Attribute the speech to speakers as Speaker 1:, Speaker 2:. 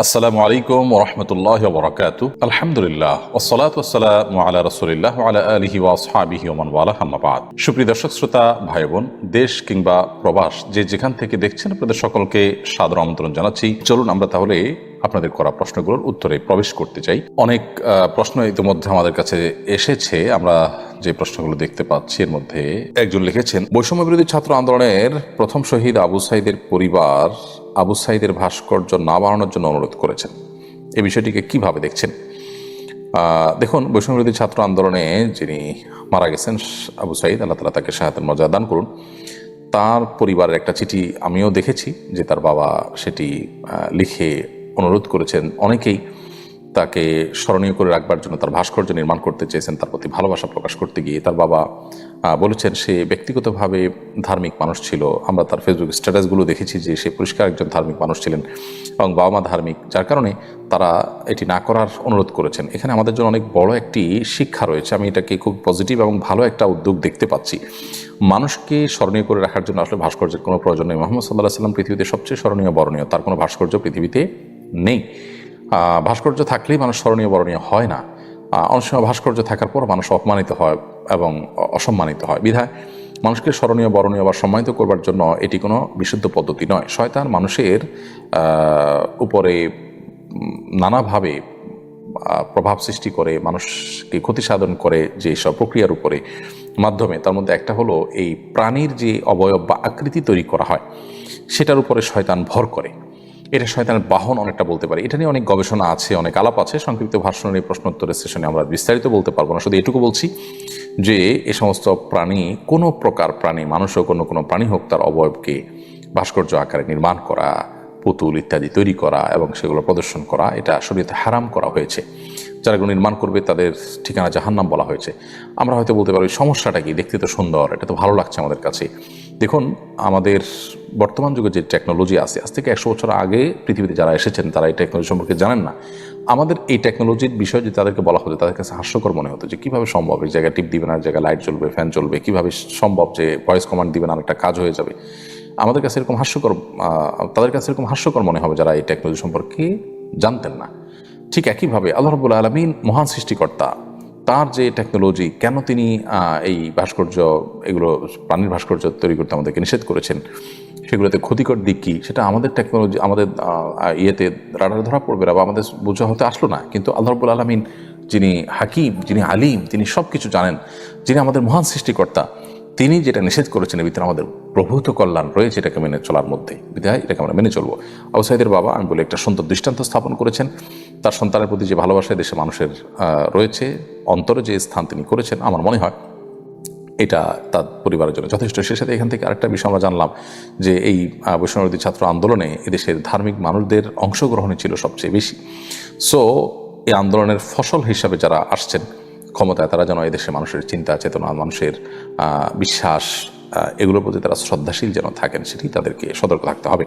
Speaker 1: আসসালামু আলাইকুম ওরহমতুল্লাহ বরকাত আলহামদুলিল্লাহ ওসলাত ওসালাম আলা রসুলিল্লাহ আলা আলহি ওয়াসহাবিহি ওমান ওয়ালা হাম্মাবাদ সুপ্রিয় দর্শক, শ্রোতা ভাই বোন দেশ কিংবা প্রবাস যে যেখান থেকে দেখছেন, আপনাদের সকলকে সাদর আমন্ত্রণ জানাচ্ছি। চলুন আমরা তাহলে আপনাদের করা প্রশ্নগুলোর উত্তরে প্রবেশ করতে চাই। অনেক প্রশ্ন ইতিমধ্যে আমাদের কাছে এসেছে। আমরা যে প্রশ্নগুলো দেখতে পাচ্ছি এর মধ্যে একজন লিখেছেন বৈষম্য বিরোধী ছাত্র আন্দোলনের প্রথম শহীদ আবু সাইদের পরিবার আবু সাইদের ভাস্কর্য না বাড়ানোর জন্য অনুরোধ করেছেন। এই বিষয়টিকে কীভাবে দেখছেন? দেখুন বৈষম্য বিরোধী ছাত্র আন্দোলনে যিনি মারা গেছেন, আবু সাইদ, আল্লাহ তালা তাকে সাহায্যের মর্যাদা দান করুন। তার পরিবারের একটা চিঠি আমিও দেখেছি যে তার বাবা সেটি লিখে অনুরোধ করেছেন অনেকেই। তাকে স্মরণীয় করে রাখবার জন্য, তার ভাস্কর্য নির্মাণ করতে চেয়েছেন, তার প্রতি ভালোবাসা প্রকাশ করতে গিয়ে তার বাবা বলেছেন সে ব্যক্তিগতভাবে ধার্মিক মানুষ ছিল। আমরা তার ফেসবুক স্ট্যাটাসগুলো দেখেছি যে সে পরিষ্কার একজন ধার্মিক মানুষ ছিলেন এবং বাবা মা ধার্মিক, যার কারণে তারা এটি না করার অনুরোধ করেছেন। এখানে আমাদের জন্য অনেক বড় একটি শিক্ষা রয়েছে, আমি এটাকে খুব পজিটিভ এবং ভালো একটা উদ্যোগ দেখতে পাচ্ছি। মানুষকে স্মরণীয় করে রাখার জন্য আসলে ভাস্কর্যের কোনো প্রয়োজন নেই। মোহাম্মদ সাল্লাহ সাল্লাম পৃথিবীতে সবচেয়ে স্মরণীয়, বরণীয়, তার কোনো ভাস্কর্য পৃথিবীতে নেই। ভাস্কর্য থাকলেই মানুষ স্মরণীয় বরণীয় হয় না। অনেক সময় ভাস্কর্য থাকার পর মানুষ অপমানিত হয় এবং অসম্মানিত হয়। বিধায় মানুষকে স্মরণীয় বরণীয় বা সম্মানিত করবার জন্য এটি কোনো বিশুদ্ধ পদ্ধতি নয়। শয়তান মানুষের উপরে নানাভাবে প্রভাব সৃষ্টি করে, মানুষকে ক্ষতি সাধন করে যে সব প্রক্রিয়ার উপরে মাধ্যমে। তার মধ্যে একটা হলো এই প্রাণীর যে অবয়ব বা আকৃতি তৈরি করা হয়, সেটার উপরে শয়তান ভর করে। এটা শয়তানের বাহন অনেকটা বলতে পারি। এটা নিয়ে অনেক গবেষণা আছে, অনেক আলাপ আছে, সংক্ষিপ্ত ভাষণের এই প্রশ্নোত্তরের সেশনে আমরা বিস্তারিত বলতে পারব না। শুধু এটুকু বলছি যে, এ সমস্ত প্রাণী, কোনো প্রকার প্রাণী মানুষও কোনো কোনো প্রাণী হোক, তার অবয়বকে ভাস্কর্য আকারে নির্মাণ করা, পুতুল ইত্যাদি তৈরি করা এবং সেগুলো প্রদর্শন করা, এটা শরীয়তে হারাম করা হয়েছে। যারা এগুলো নির্মাণ করবে, তাদের ঠিকানা জাহান্নাম বলা হয়েছে। আমরা হয়তো বলতে পারি সমস্যাটা কি? দেখতে তো সুন্দর, এটা তো ভালো লাগছে আমাদের কাছে। দেখুন, আমাদের বর্তমান যুগে যে টেকনোলজি আছে, আজ থেকে একশো বছর আগে পৃথিবীতে যারা এসেছেন, তারা এই টেকনোলজি সম্পর্কে জানেন না। আমাদের এই টেকনোলজির বিষয়ে যদি তাদেরকে বলা হতো, তাদের কাছে হাস্যকর মনে হতো যে কীভাবে সম্ভব এই জায়গায় টিপ দিবেন আর জায়গায় লাইট জ্বলবে ফ্যান চলবে কীভাবে সম্ভব যে ভয়েস কমান্ড দিবেন না একটা কাজ হয়ে যাবে। আমাদের কাছে এরকম হাস্যকর তাদের কাছে এরকম হাস্যকর মনে হবে যারা এই টেকনোলজি সম্পর্কে জানতেন না। ঠিক একইভাবে আল্লাহ রবুল্লা আলমিন মহান সৃষ্টিকর্তা তার যে টেকনোলজি কেন তিনি এই ভাস্কর্য, এগুলো, প্রাণীর ভাস্কর্য তৈরি করতে আমাদেরকে নিষেধ করেছেন? সেগুলোতে ক্ষতিকর দিক কী? সেটা আমাদের টেকনোলজি আমাদের ইয়েতে রাডারে ধরা পড়বে না বা আমাদের বোঝা হতে আসলো না। কিন্তু আল্লাহ রবুল আলমিন যিনি হাকিম, যিনি আলিম, তিনি সব কিছু জানেন। যিনি আমাদের মহান সৃষ্টিকর্তা তিনি যেটা নিষেধ করেছেন এর ভিতরে আমাদের প্রভূত কল্যাণ রয়েছে এটাকে মেনে চলার মধ্যে। বিধায় এটাকে আমরা মেনে চলবো। আবু সাইদের বাবা আমি বলে একটা সুন্দর দৃষ্টান্ত স্থাপন করেছেন। তার সন্তানের প্রতি যে ভালোবাসা দেশে মানুষের রয়েছে অন্তরে যে স্থান তিনি করেছেন আমার মনে হয় এটা তার পরিবারের জন্য যথেষ্ট। সে সাথে এখান থেকে আরেকটা বিষয় আমরা জানলাম যে এই আহ, বৈষ্ণবী ছাত্র আন্দোলনে এদেশের ধার্মিক মানুষদের অংশগ্রহণই ছিল সবচেয়ে বেশি। সো এই আন্দোলনের ফসল হিসাবে যারা আসছেন ক্ষমতায় তারা যেন এদেশে মানুষের চিন্তা চেতনা মানুষের বিশ্বাস এগুলোর প্রতি তারা শ্রদ্ধাশীল যেন থাকেন সেটি তাদেরকে সতর্ক থাকতে হবে।